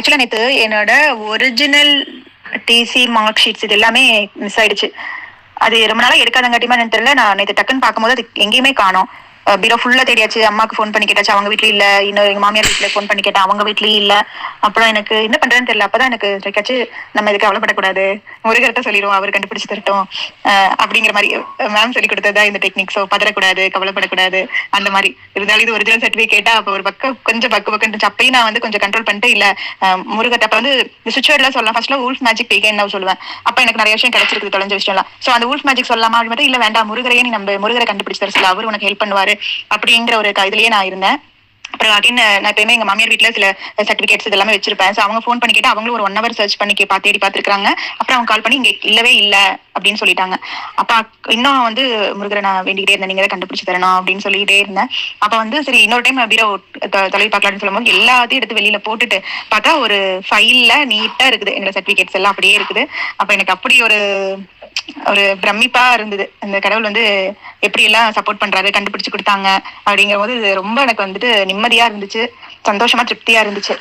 ஆக்சுவலா நேத்து என்னோட ஒரிஜினல் டிசி மார்க் ஷீட்ஸ் இது எல்லாமே மிஸ் ஆயிடுச்சு. அது ரொம்ப நாளா எடுக்காதங்காட்டியுமா என்னன்னு தெரியல. நான் நேற்று டக்குன்னு பார்க்கும்போது அது எங்கேயுமே காணோம். பீரோ ஃபுல்லா தேடியாச்சு அம்மாக்கு ஃபோன் பண்ணி கேட்டாச்சு. அவங்க வீட்லயும் இல்ல. இன்னும் எங்க மாமியார் வீட்ல ஃபோன் பண்ணி கேட்டேன். அவங்க வீட்லயும் இல்ல. அப்புறம் எனக்கு என்ன பண்றேன்னு தெரியல. அப்பதான் எனக்கு கிடைக்காச்சு நம்ம இதுக்கு கவலைப்படக்கூடாது. முருகர்கிட்ட சொல்லிடுவோம். அவர் கண்டுபிடிச்சு தரட்டும். அப்படிங்கிற மாதிரி மேம் சொல்லி கொடுத்ததா இந்த டெக்னிக் ஸோ பதறக்கூடாது கவலைப்படக்கூடாது. அந்த மாதிரி. இருந்தாலும் இது ஒரிஜினல் சர்டிஃபிகேட் கேட்டா அப்ப ஒரு பக்கம் கொஞ்சம் பக்கு பக்கம் அப்பயும் நான் வந்து கொஞ்சம் கண்ட்ரோல் பண்ணிட்டு இல்ல. முருகத்தை அப்ப வந்து சுவிட்சர்ல சொல்லலாம். ஃபர்ஸ்ட்ல ஊல்ஃப் மேஜிக் பேகேன் நான் சொல்லுவேன். அப்ப எனக்கு நிறைய விஷயம் கிடைச்சிருக்கு தொலைஞ்ச விஷயம்லாம். சோ அந்த ஊல்ஃப் மேஜிக் சொல்லலாமா அப்படி மட்டும் இல்ல வேண்டாம். முருகரையே நீ நம்ம முருகரை கண்டுபிடிச்சு தர சொல்ல. அவர் உனக்கு ஹெல்ப் பண்ணுவாரு. அப்படிங்கிற ஒரு க- இதுலயே நான் இருந்தேன். அப்புறம் அகைன் நான் எப்பயுமே எங்க மாமியார் வீட்டுல சில சர்டிபிகேட்ஸ் இதெல்லாமே வச்சிருப்பேன். ஸோ அவங்க ஃபோன் பண்ணி கேட்டு அவங்களும் ஒரு ஒன் ஹவர் சர்ச் பண்ணி கே- தேடி பார்த்துருக்காங்க அப்புறம் அவங்க கால் பண்ணி இங்க இல்லவே இல்ல அப்படின்னு சொல்லிட்டாங்க. அப்ப இன்னும் வந்து முருகரை நான் வேண்டிக்கிட்டே இருந்தேன். நீங்க தான் கண்டுபிடிச்சு தரணும் அப்படின்னு சொல்லிக்கிட்டே இருந்தேன். அப்ப வந்து சரி இன்னொரு டைம் பீரோ தலைவி பார்க்கலாம்னு சொல்லும்போது எல்லாத்தையும் எடுத்து வெளியில போட்டுட்டு பார்த்தா ஒரு ஃபைல்ல நீட்டா இருக்குது. எங்களோட சர்டிபிகேட்ஸ் எல்லாம் அப்படியே இருக்குது. அப்ப எனக்கு அப்படி ஒரு ஒரு பிரமிப்பா இருந்தது. அந்த கடவுள் வந்து எப்படி எல்லாம் சப்போர்ட் பண்றாரு கண்டுபிடிச்சு கொடுத்தாங்க அப்படிங்கிற போது ரொம்ப எனக்கு வந்துட்டு நிம்மதியா இருந்துச்சு சந்தோஷமா திருப்தியா இருந்துச்சு.